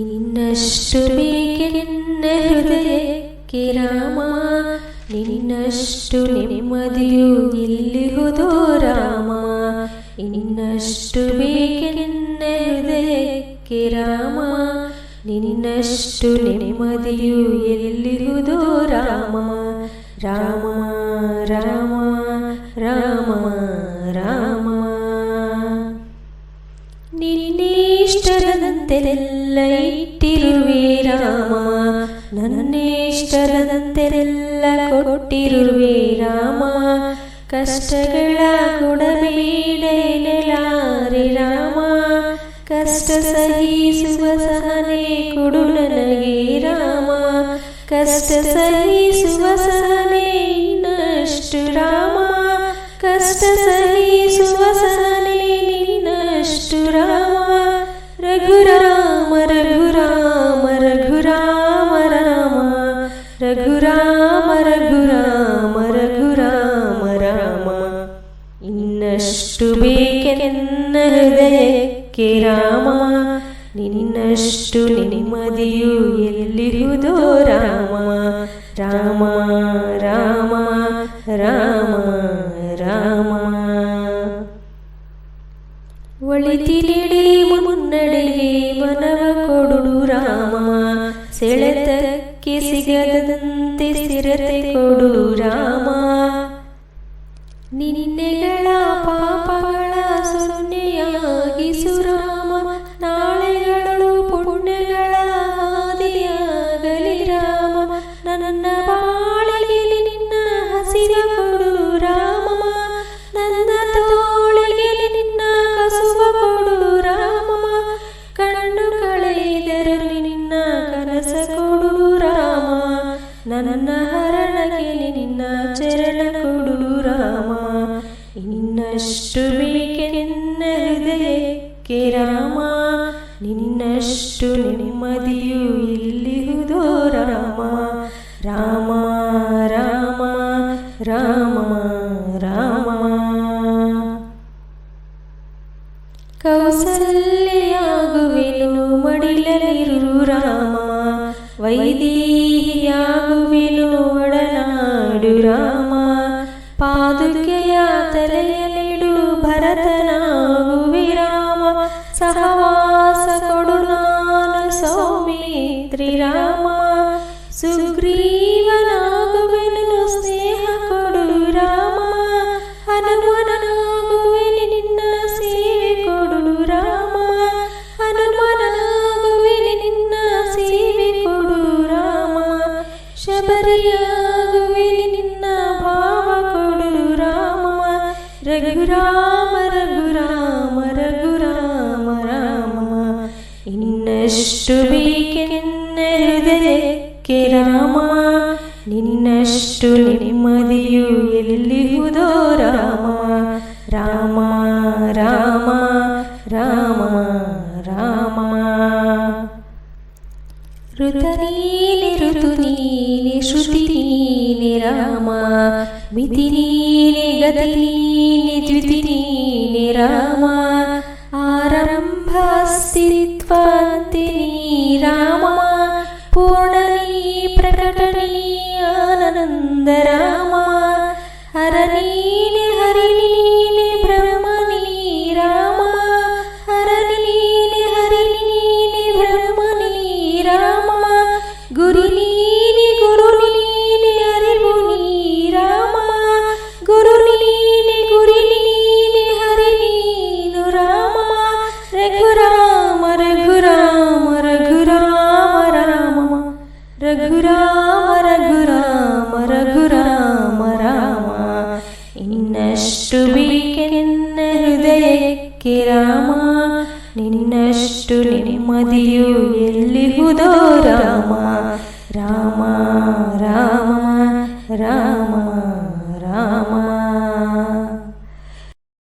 ಇನ್ನಷ್ಟು ಬೇಕೆನ್ನ ಹೃದಯ ರಾಮ ನಿನ್ನಷ್ಟು ನೆಮ್ಮದಿಯು ಇಲ್ಲಿಹುದೋ ರಾಮ ಇನ್ನಷ್ಟು ಬೇಕೆನ್ನ ಹೃದಯ ರಾಮ ನಿನ್ನಷ್ಟು ನೆಮ್ಮದಿಯು ಎಲ್ಲಿರುವುದೋ ರಾಮ ರಾಮ ರಾಮ ರಾಮ ರಾಮ ನಿನ್ನೇಷ್ಟರಂತೆಲ್ಲ ಇಟ್ಟಿರುವಿರಾಮ ನನ್ನೇಷ್ಟರದಂತೆಲ್ಲ ಕೊಟ್ಟಿರುವೆ ರಾಮ ಕಷ್ಟಗಳ ಕೊಡಬೇಡಲಾರೆ ರಾಮ ಕಷ್ಟ ಸಹಿಸುವ ಸಹನೆ ಕೊಡು ನನಗೆ ರಾಮ ಕಷ್ಟ ಸಹಿಸುವ ಸಹನೆ ನಷ್ಟು ರಾಮ ಕಷ್ಟ ಸಹಿಸುವ നിന്നഷ്ടുബേക്കെന്ന ഹൃദയ കിരാമ നിന്നഷ്ടു നിമതിയു എല്ലിരുതോ രാമ രാമ രാമ രാമ രാമ ഒളിതിരിടി മുന്നടിയെ മനവ കൊടു രാമ സെളത്തക്കി സിഗതന്തി സ്ഥിരത കൊടു രാമ ನನ್ನ ಹರಣ ನಿನ್ನ ಚರಣ ಕೊಡು ರಾಮ ಇನ್ನಷ್ಟು ಬೇಕೆನ್ನ ಹೃದಯಕ್ಕೆ ರಾಮ ನಿನ್ನಷ್ಟು ನೆಮ್ಮದಿಯು ಇಲ್ಲಿಹುದೋ ರಾಮ ರಾಮ ರಾಮ ರಾಮ ಪಾದುಕೆಯ ತಲೆಯಲಿಡು ಭರತನಾವು ವಿರಾಮ ಸಹವಾಸ ಕೊಡು ನಾನು ಸೌಮಿ ತ್ರಿರಾಮ ಸುಗ್ರೀವನಾಗುವೆನು ಸ್ನೇಹ ಕೊಡು ರಾಮ ಹನುಮನಾಗುವೆ ನಿನ್ನ ಸೇವೆ ಕೊಡು ರಾಮ ಹನುಮನಾಗುವೆ ನಿನ್ನ ಸೇವೆ ಕೊಡು ರಾಮ ಶಬರಿಯ രഘുരാമ രഘുരാമ രഘുരാമ രാമ നിന്നഷ്ടുവിന്നെ രാമ നിന്നഷ്ടു നിമ്മതിയുദോ രാമ രാമ രാമ രാമ രാമ ഋതനീലി ഋതുനീലി ശ്രുതി രാമ വിധിനീ द्विदिनी राम आरम्भासित्वा दिरिणि राममा पूर्णनी प्रकटनी आनन्दरा ನಿನ್ನಷ್ಟು ಹೃದಯಕ್ಕೆ ರಾಮ ನಿನ್ನಷ್ಟು ನೆಮ್ಮದಿಯು ಎಲ್ಲಿಹುದೋ ರಾಮ ರಾಮ ರಾಮ ರಾಮ ರಾಮ